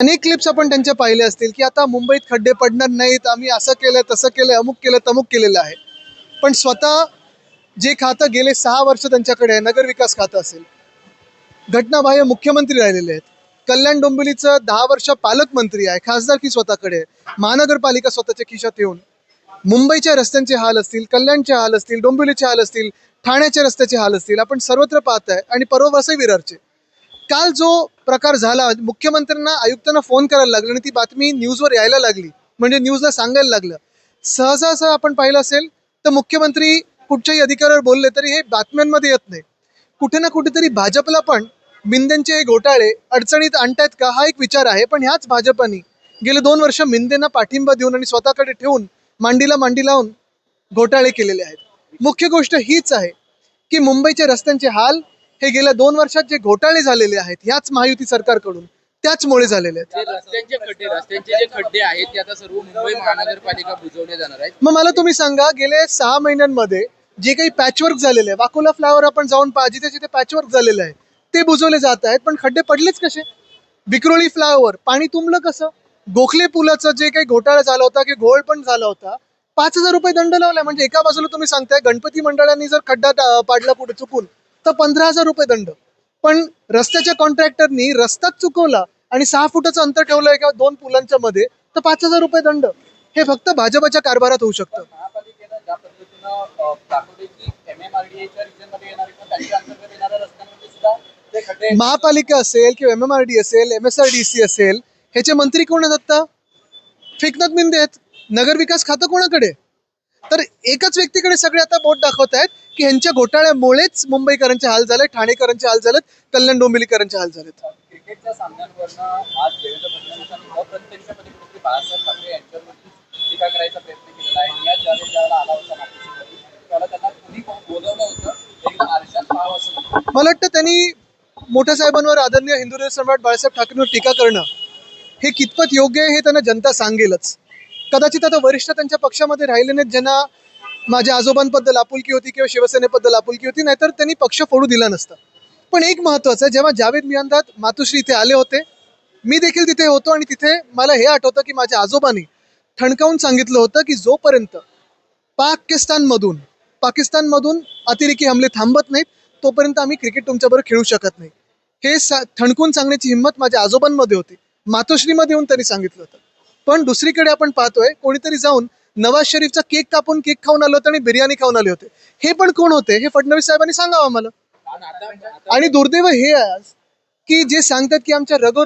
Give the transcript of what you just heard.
अनेक क्लिप्स आपण त्यांच्या पाहिले असतील की आता मुंबईत खड्डे पडणार नाहीत आम्ही असं केलं तसं केलं अमुक केलं तमुक केलेलं आहे. पण स्वतः जे खातं गेले सहा वर्ष त्यांच्याकडे आहे नगरविकास खातं असेल. घटनाबाह्य मुख्यमंत्री राहिलेले आहेत. कल्याण डोंबिवलीचं दहा वर्ष पालकमंत्री आहे खासदार की स्वतःकडे आहे. महानगरपालिका स्वतःच्या खिशात येऊन. मुंबईच्या रस्त्यांचे हाल असतील कल्याणचे हाल असतील डोंबिवलीचे हाल असतील ठाण्याच्या रस्त्याचे हाल असतील आपण सर्वत्र पाहत आहे आणि परवा वसई विरारचे. काल जो प्रकार झाला मुख्यमंत्र्यांना आयुक्तांना फोन करायला लागला आणि ती बातमी न्यूजवर यायला लागली. म्हणजे न्यूजला सांगायला लागलं. सहसा असं आपण पाहिलं असेल तर मुख्यमंत्री कुठच्याही अधिकाऱ्यावर बोलले तरी हे बातम्यांमध्ये येत नाही. कुठे ना कुठेतरी भाजपला पण मिंदेंचे हे घोटाळे अडचणीत आणतायत का हा एक विचार आहे. पण ह्याच भाजपानी गेले दोन वर्ष मिंदेंना पाठिंबा देऊन आणि स्वतःकडे ठेवून मांडीला मांडी लावून घोटाळे केलेले आहेत. मुख्य गोष्ट हीच आहे की मुंबईच्या रस्त्यांचे हाल हे गेल्या दोन वर्षात जे घोटाळे झालेले आहेत ह्याच महायुती सरकारकडून त्याचमुळे झालेले आहेत. जे रस्त्यांचे खड्डे रस्त्यांचे जे खड्डे आहेत ते आता सर्व मुंबई महानगरपालिका बुजवले जाणार आहेत. मग मला तुम्ही सांगा गेले सहा महिन्यांमध्ये जे काही पॅचवर्क झालेलं आहे वाकोला फ्लावर आपण जाऊन पहा जिथे जिथे पॅचवर्क झालेलं आहे ते बुजवले जात आहेत पण खड्डे पडलेच कसे? विक्रोळी फ्लायओव्हर पाणी तुंबलं कसं? गोखले पुलाचं जे काही घोटाळा झाला होता की घोळ पण झाला होता पाच हजार रुपये दंड लावलाय म्हणजे एका बाजूला तुम्ही सांगताय गणपती मंडळांनी जर खड्डा पाडला पुढे चुकून तर पंधरा हजार रुपये दंड. पण रस्त्याच्या कॉन्ट्रॅक्टरनी रस्ताच चुकवला आणि सहा फुटाचं अंतर ठेवलं एका दोन पुलांच्या मध्ये तर पाच हजार रुपये दंड. हे फक्त भाजपच्या कारभारात होऊ शकतं. महापालिका असेल किंवा एम एम आर डी असेल M S R D C असेल ह्याचे मंत्री कोण आहेत आता? फेकनाथ मिंदे आहेत. नगरविकास खातं कोणाकडे? तर एकाच व्यक्तीकडे सगळे आता बोट दाखवत आहेत. की ह्यांच्या घोटाळ्यामुळेच मुंबईकरांचे हाल झाले ठाणेकरांचे हाल झालेत कल्याण डोंबिवलीकरांचे हाल झालेत. क्रिकेटच्या सामन्यांवरनं आज देवेंद्र फडणवीसांनी अप्रत्यक्षपणे कुठेतरी बाळासाहेब ठाकरे यांच्यावरती टीका करायचा प्रयत्न केलेला आहे. या ज्यावेळेस ज्यावेळेला आला होता मातोश्रीवरती त्यावेळेला त्यांना कुणी बोलवलं होतं एकदा आरशात पाहावं असं म्हटलं. मला वाटतं त्यांनी मोठ्या साहेबांवर आदरणीय हिंदू सम्राट बाळासाहेब ठाकरेंवर टीका करणं हे कितपत योग्य आहे हे त्यांना जनता सांगेलच. कदाचित आता वरिष्ठ त्यांच्या पक्षामध्ये राहिले नाहीत ज्यांना माझ्या आजोबांबद्दल आपुलकी होती किंवा शिवसेनेबद्दल आपुलकी होती नाहीतर त्यांनी पक्ष फोडू दिला नसता. पण एक महत्त्वाचं आहे जेव्हा जावेद मियांदाद मातोश्री इथे आले होते मी देखील तिथे होतो आणि तिथे मला हे आठवतं की माझ्या आजोबांनी ठणकावून सांगितलं होतं की जोपर्यंत पाकिस्तानमधून पाकिस्तानमधून अतिरेकी हमले थांबत नाहीत तोपर्यंत आम्ही क्रिकेट तुमच्याबरोबर खेळू शकत नाही. हे सा ठणकून सांगण्याची हिंमत माझ्या आजोबांमध्ये होती. मातोश्रीमध्ये येऊन त्यांनी सांगितलं होतं. पण दुसरीकडे आपण पाहतोय कोणीतरी जाऊन नवाज शरीफचा केक कापून केक खाऊन आलो होते आणि बिर्याणी खाऊन आले होते. हे पण कोण होते? हे फडणवीस साहेबांनी सांगावं आम्हाला. आणि दुर्दैव हे आज की जे सांगतात की आमच्या रगो